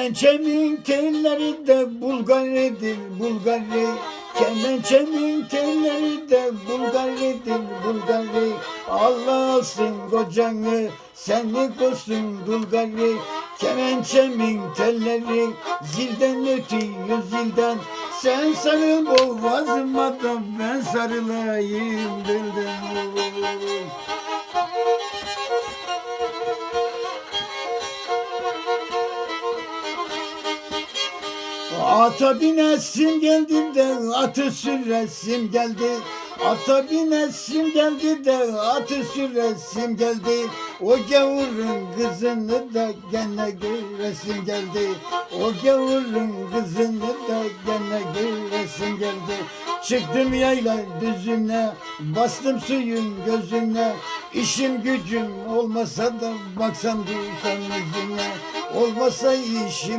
Kemençemin telleri de Bulgaridir Bulgari. Kemençemin telleri de Bulgaridir Bulgari. Allah alsın kocanı senlik olsun Bulgari. Kemençemin telleri zilden ötüyor zilden. Sen sarıl boğazıma da ben sarılayım dilden Ata binesim geldi de atı süresim geldi. Ata binesim geldi de atı süresim geldi. O gavurun kızını da gene göresim geldi. O gavurun kızını da gene göresim geldi. Çıktım yayla düzüne Bastım suyun gözüne. İşim gücüm olmasa da Baksam duysam yüzüne. Olmasa işim